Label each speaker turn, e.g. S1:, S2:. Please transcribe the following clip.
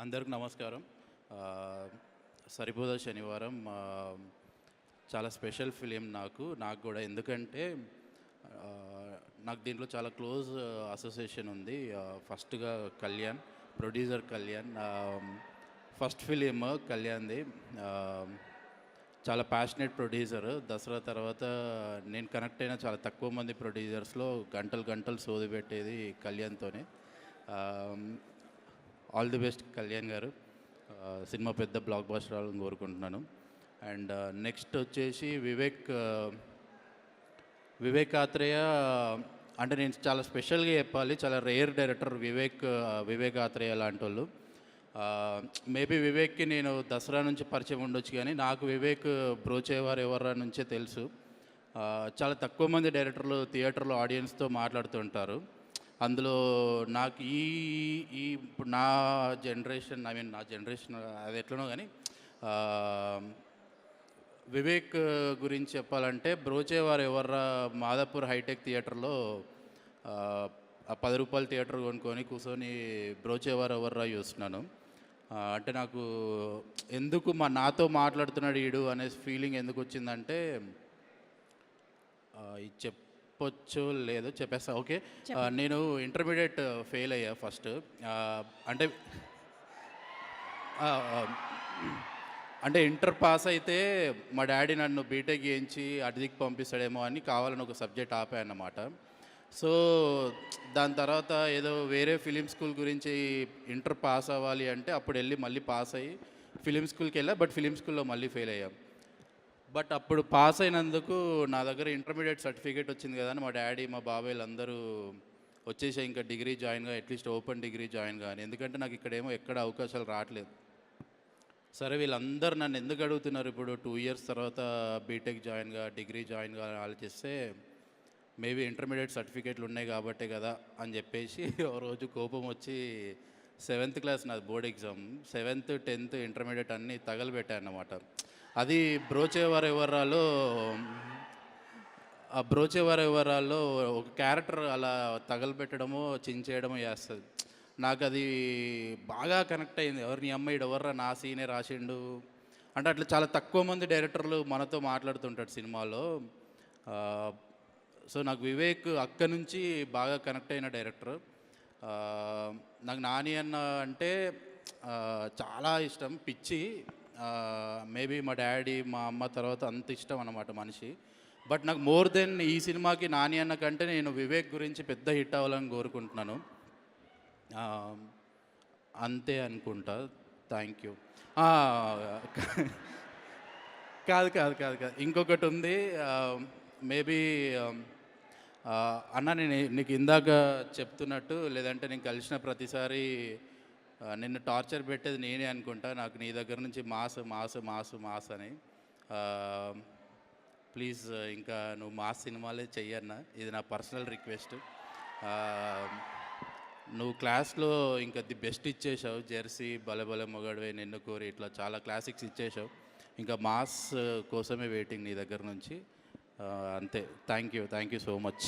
S1: అందరికి నమస్కారం. సరిపోదా శనివారం చాలా స్పెషల్ ఫిలిం నాకు నాకు కూడా ఎందుకంటే నాకు దీంట్లో చాలా క్లోజ్ అసోసియేషన్ ఉంది. ఫస్ట్గా Kalyan producer Kalyan first film కళ్యాణ్ది. చాలా ప్యాషనెట్ ప్రొడ్యూసర్ దసరా తర్వాత నేను కనెక్ట్ అయిన చాలా తక్కువ మంది ప్రొడ్యూసర్స్లో గంటలు గంటలు సోది పెట్టేది కళ్యాణ్తోనే. ఆల్ ది బెస్ట్ కళ్యాణ్ గారు. సినిమా పెద్ద బ్లాక్ బాస్టర్ అవ్వాలని కోరుకుంటున్నాను. అండ్ నెక్స్ట్ వచ్చేసి వివేక్ వివేక్ ఆత్రేయ అంటే నేను చాలా స్పెషల్గా చెప్పాలి. చాలా రేర్ డైరెక్టర్ వివేక్ వివేక్ ఆత్రేయ లాంటి వాళ్ళు. మేబీ వివేక్కి నేను దసరా నుంచి పరిచయం ఉండొచ్చు కానీ నాకు వివేక్ బ్రోచేవారు ఎవరా నుంచే తెలుసు. చాలా తక్కువ మంది డైరెక్టర్లు థియేటర్లో ఆడియన్స్తో మాట్లాడుతుంటారు. అందులో నాకు ఈ ఈ ఇప్పుడు నా జనరేషన్ ఐ మీన్ నా జనరేషన్ అది ఎట్లనో కానీ వివేక్ గురించి చెప్పాలంటే బ్రోచేవారు ఎవర్రా మాదాపూర్ హైటెక్ థియేటర్లో పది రూపాయల థియేటర్ కొనుక్కొని కూర్చొని బ్రోచేవారు ఎవర్రా చూస్తున్నాను. అంటే నాకు ఎందుకు మా నాతో మాట్లాడుతున్నాడు ఈడు అనే ఫీలింగ్ ఎందుకు వచ్చిందంటే చెప్ చెప్పొచ్చు లేదో చెప్పేస్తా ఓకే? నేను ఇంటర్మీడియట్ ఫెయిల్ అయ్యా ఫస్ట్. అంటే అంటే ఇంటర్ పాస్ అయితే మా డాడీ నన్ను బీటెక్ చేయించి అటుదికి పంపిస్తాడేమో అని కావాలని ఒక సబ్జెక్ట్ ఆపా అన్నమాట సో దాని తర్వాత ఏదో వేరే ఫిలిం స్కూల్ గురించి ఇంటర్ పాస్ అవ్వాలి అంటే అప్పుడు వెళ్ళి మళ్ళీ పాస్ అయ్యి ఫిలిం స్కూల్కి వెళ్ళా బట్ ఫిలిం స్కూల్లో మళ్ళీ ఫెయిల్ అయ్యాం. బట్ అప్పుడు పాస్ అయినందుకు నా దగ్గర ఇంటర్మీడియట్ సర్టిఫికేట్ వచ్చింది కదా అని మా డాడీ మా బాబాయ్లు అందరూ వచ్చేసి ఇంకా degree జాయిన్గా at least open degree join కానీ ఎందుకంటే నాకు ఇక్కడేమో ఎక్కడ అవకాశాలు రావట్లేదు. సరే వీళ్ళందరూ నన్ను ఎందుకు అడుగుతున్నారు ఇప్పుడు? టూ ఇయర్స్ తర్వాత బీటెక్ జాయిన్గా డిగ్రీ జాయిన్గా ఆలోచిస్తే మేబీ ఇంటర్మీడియట్ సర్టిఫికేట్లు ఉన్నాయి కాబట్టే కదా అని చెప్పేసి ఓ రోజు కోపం వచ్చి సెవెంత్ క్లాస్ నాది board exam seventh tenth intermediate అన్నీ తగలబెట్టాను అన్నమాట అది బ్రోచేవారు వివరాలు ఆ బ్రోచేవారు వివరాల్లో ఒక క్యారెక్టర్ అలా తగలబెట్టడము చించేయడమో చేస్తుంది. నాకు అది బాగా కనెక్ట్ అయింది. ఎవరు నీ అమ్మాయి ఎవర్రా నా సీనే రాసిండు? అంటే అట్లా చాలా తక్కువ మంది డైరెక్టర్లు మనతో మాట్లాడుతుంటాడు సినిమాలో. సో నాకు వివేక్ అక్క నుంచి బాగా కనెక్ట్ అయిన డైరెక్టర్. నాకు నాని అన్న అంటే చాలా ఇష్టం. పిచ్చి. మేబీ మా డాడీ మా అమ్మ తర్వాత అంత ఇష్టం అన్నమాట మనిషి. బట్ నాకు మోర్ దెన్ ఈ సినిమాకి నాని అన్న కంటే నేను వివేక్ గురించి పెద్ద హిట్ అవ్వాలని కోరుకుంటున్నాను. అంతే అనుకుంటా. థ్యాంక్ యూ కాదు కాదు కాదు కాదు. ఇంకొకటి ఉంది. మేబీ అన్న నేను నీకు ఇందాక చెప్తున్నట్టు లేదంటే నేను కలిసిన ప్రతిసారి నిన్ను టార్చర్ పెట్టేది నేనే అనుకుంటా. నాకు నీ దగ్గర నుంచి మాస్ మాస్ మాస్ మాస్ అని. ప్లీజ్ ఇంకా నువ్వు మాస్ సినిమాలే చెయ్యన్న. ఇది నా పర్సనల్ రిక్వెస్ట్. నువ్వు క్లాస్లో ఇంకా ది బెస్ట్ ఇచ్చేసావు జెర్సీ బలబల బలే నిన్ను కోరి ఇట్లా చాలా క్లాసిక్స్ ఇచ్చేసావు ఇంకా మాస్ కోసమే వెయిటింగ్ నీ దగ్గర నుంచి. అంతే. Thank you thank you so much.